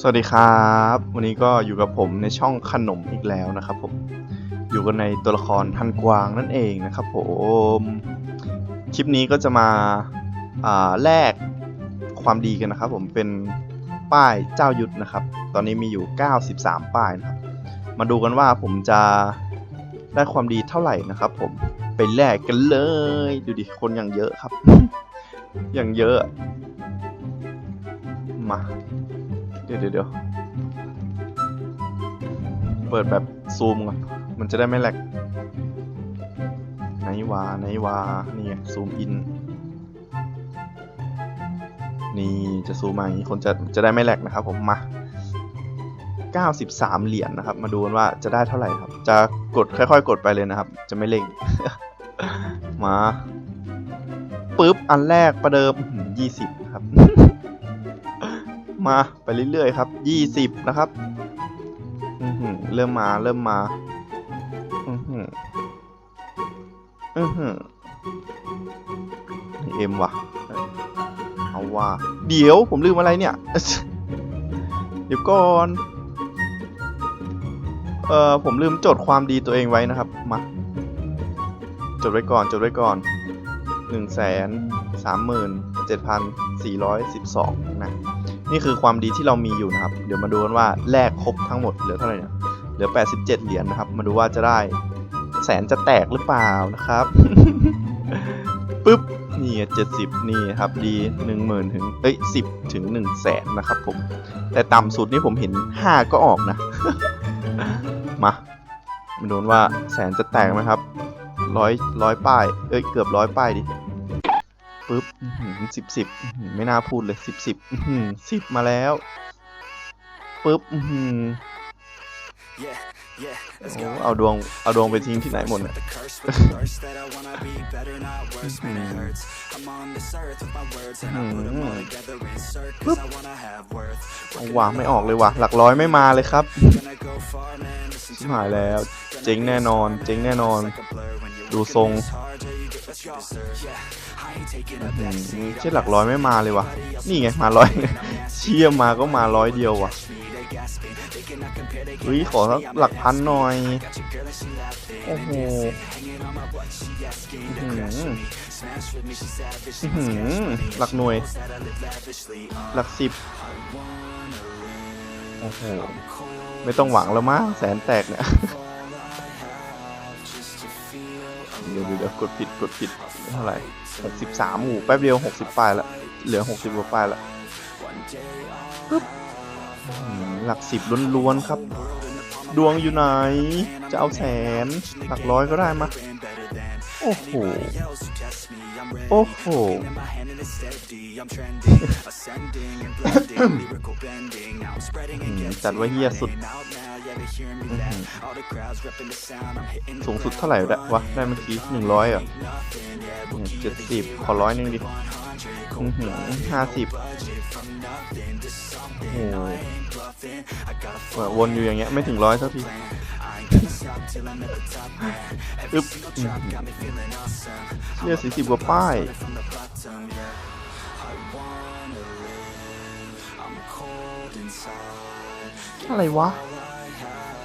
สวัสดีครับ วันนี้ก็อยู่กับผมในช่องขนมอีกแล้วนะครับผมอยู่กันในตัวละครทันกวางนั่นเองนะครับผมคลิปนี้ก็จะมาาแลกความดีกันนะครับ ผมเป็นป้ายเจ้ายุทธนะครับ ตอนนี้มีอยู่ 93 ป้ายนะครับ มาดูกันว่าผมจะได้ความดีเท่าไหร่นะครับ ผมไปแลกกันเลย ดูดิคนอย่างเยอะครับ อย่างเยอะมา เดี๋ยวเดี๋ยวเปิดแบบซูมก่อน มันจะได้ไม่แหลกไหนวาไหนวานี่ไงซูมอิน นี่จะซูมมาอย่างนี้คนจะจะได้ไม่แหลกนะครับผมมา93 เหรียญนะครับ มาดูกันว่าจะได้เท่าไหร่ครับ จะกดค่อยๆ กดไปเลยนะครับ จะไม่เร่งมาปึ๊บ อันแรกประเดิม20 ครับ มาไปเรื่อยๆครับยี่สิบนะครับอือหือเริ่มมาเริ่มมาอือหืออือหือเอ็มว่ะเอาว่าเดี๋ยวผมลืมอะไรเนี่ย เดี๋ยวก่อนเอ่อผมลืมจดความดีตัวเองไว้นะครับมาจดไว้ก่อนจดไว้ก่อนหนึ่งแสนสามหมื่นเจ็ดพันสี่ร้อยสิบสองนะ นี่คือความดีที่เรามีอยู่นะครับ เดี๋ยวมาดูกันว่าแลกครบทั้งหมดเหลือเท่าไหร่เนี่ย เหลือ 87 เหรียญนะครับ มาดูว่าจะได้แสนจะแตกหรือเปล่านะครับปึ๊บนี่เจ็ดสิบนี่ครับดีหนึ่งหมื่นถึงเอ้ยสิบถึงหนึ่งแสนนะครับผม แต่ต่ำสุดนี่ผมเห็นห้าก็ออกนะ มามาดูว่าแสนจะแตกไหมครับร้อยร้อยป้าย เอ้ยเกือบร้อยป้ายดิ ปุ๊บสิบสิบไม่น่าพูดเลยสิบสิบสิบมาแล้วปุ๊บอื้อ หือ Yeah, yeah, let's โอ้ go. เอาดวง เอาดวงไปทิ้งที่ไหนหมดเนี่ย The curse with the verse that I wanna be better, not worse when it hurts. I'm on this earth with my words and I put them all together insert cause I wanna have worth. เอาว่ะไม่ออกเลยว่ะ หลักร้อยไม่มาเลยครับ Gonna go far, man. Listen ชิบ to หาย my แล้ว words. เจ๊งแน่นอน เจ๊งแน่นอน Like a blur when you're ดูทรง working this hard till you get what you deserve. Yeah, I ain't taking a อืม backseat. เชี่ยหลักร้อยไม่มาเลยว่ะ นี่ไงมาร้อยเชี่ยมาก็มาร้อยเดียวว่ะ They gasping, they cannot compare, they เฮ้ย can't ขอสักหลักพันหน่อย Got your girl and she laughing โอ้โห Hanging on my butt, she asking to Mhm. crash with me Smash with me, she savage, she อื้อ wants หื cash อ with me หลักหน่วย Knows that I live lavishly, uh, หลักสิบ I wanna live โอ้โห cold ไม่ต้องหวังแล้วมั้งแสนแตกเนี่ย all I have just to feel เดี๋ยวเดี๋ยวเดี๋ยวกดผิดกดผิดเท่าไหร่หกสิบสามหูแป๊บเดียวหกสิบปลายละ เหลือหกสิบกว่าปลายละ one day I'll ปึ๊บอื้อหือหลักสิบล้วนๆครับ ดวงอยู่ไหน จะเอาแสนหลักร้อยก็ได้มาโอ้โห โอ้โห จัดว่าเฮียสุด สูงสุดเท่าไหร่ได้วะ ได้เมื่อกี้หนึ่งร้อยเอะเจ็ดสิบขอร้อยนึงดิห้าสิบโอ้ วนอยู่อย่างเงี้ยไม่ถึงร้อยสักทีอึ๊บเรียสี่สิบกว่าป้ายอะไรวะ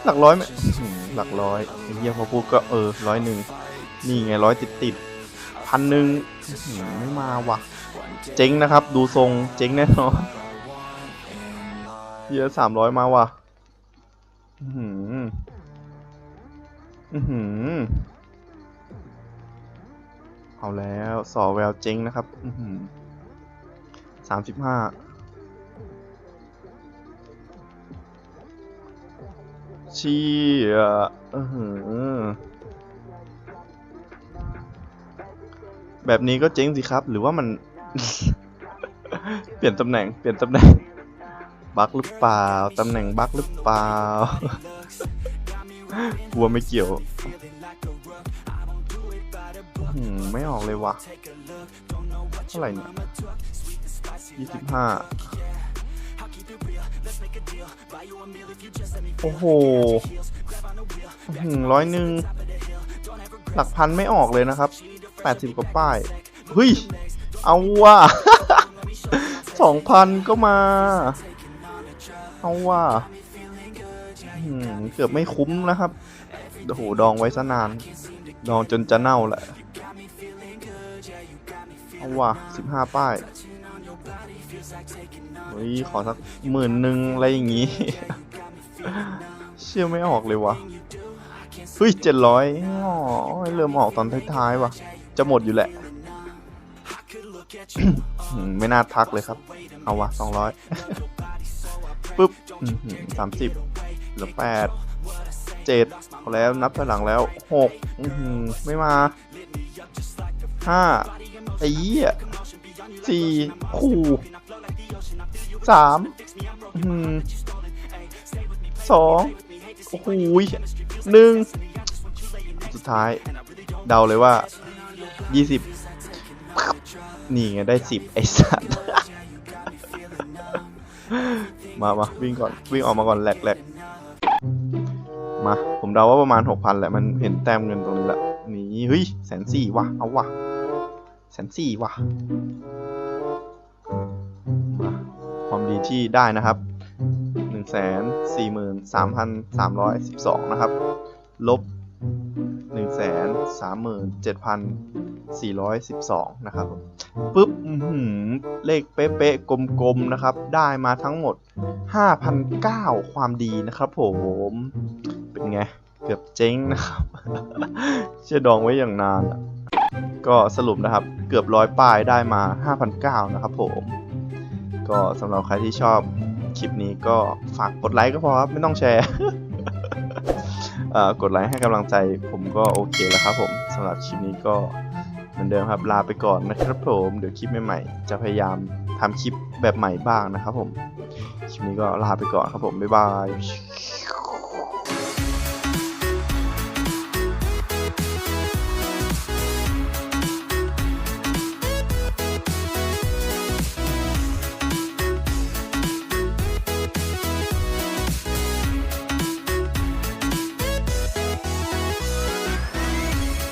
หลักร้อยไหมหลักร้อยไอ้เฮียพอพูดก็เออร้อยหนึ่งนี่ไงร้อยติดติดพันหนึ่งไม่มาว่ะ เจ๊งนะครับ ดูทรงเจ๊งแน่นอน เฮียสามร้อยมาว่ะ อือหือ อือหือ เอาแล้วสอแววเจ๊งนะครับ อือหือสามสิบห้าเชี่ยเออหือ แบบนี้ก็เจ๊งสิครับ หรือว่ามัน เปลี่ยนตำแหน่ง เปลี่ยนตำแหน่ง บั๊กหรือเปล่า ตำแหน่งบั๊กหรือเปล่ากลัวไม่เกี่ยวหือไม่ออกเลยวะเท่าไหร่เนี่ยยี่สิบห้าโอ้โหร้อยหนึ่งหลักพันไม่ออกเลยนะครับแปดสิบกว่าป้ายเฮ้ย เอาว่ะสองพันก็มา เอาว่าเกือบไม่คุ้มนะครับโอ้โหดองไว้ซะนาน ดองจนจะเน่าแหละ เอาว่ะสิบห้าป้ายเฮ้ยขอสักหมื่นหนึ่งอะไรอย่างงี้ เชื่อไม่ออกเลยวะเฮ้ยเจ็ดร้อยอ๋อเริ่มออกตอนท้ายๆว่ะจะหมดอยู่แหละ ไม่น่าทักเลยครับ เอาวะสองร้อย ปุ๊บสามสิบเหลือแปดเจ็ดเอาแล้วนับถอยหลังแล้วหกไม่มาห้าไอ้เหี้ยสี่คู่สามสองโอ้โหยหนึ่งสุดท้าย เดาเลยว่ายี่สิบนี่ไงได้สิบไอ้สัตว์ มามาวิ่งก่อนวิ่งออกมาก่อนแหลกแหลกมาผมเดาว่าประมาณหกพันแหละมันเห็นแต้มเงินตรงนี้ละนี่เฮ้ยแสนสี่ว่ะเอาว่ะแสนสี่ว่ะมาความดีที่ได้นะครับหนึ่งแสนสี่หมื่นสามพันสามร้อยสิบสองนะครับ ลบหนึ่งแสนสามหมื่นเจ็ดพัน สี่ร้อยสิบสองนะครับปุ๊บหือเลขเป๊ะๆ กลมๆ นะครับ ได้มาทั้งหมด 5,009 ความดีนะครับผม เป็นไง เกือบเจ๊งนะครับ เชื่อดองไว้อย่างนาน ก็สรุปนะครับ เกือบร้อยป้ายได้มา 5,009 นะครับผม ก็สำหรับใครที่ชอบคลิปนี้ก็ฝากกดไลค์ก็พอครับ ไม่ต้องแชร์กดไลค์ให้กำลังใจผมก็โอเคแล้วครับผมสำหรับคลิปนี้ก็ เหมือนเดิมครับลาไปก่อนนะครับผมเดี๋ยวคลิปใหม่ๆจะพยายามทำคลิปแบบใหม่บ้างนะครับผมคลิปนี้ก็ลาไปก่อนครับผมบ๊ายบาย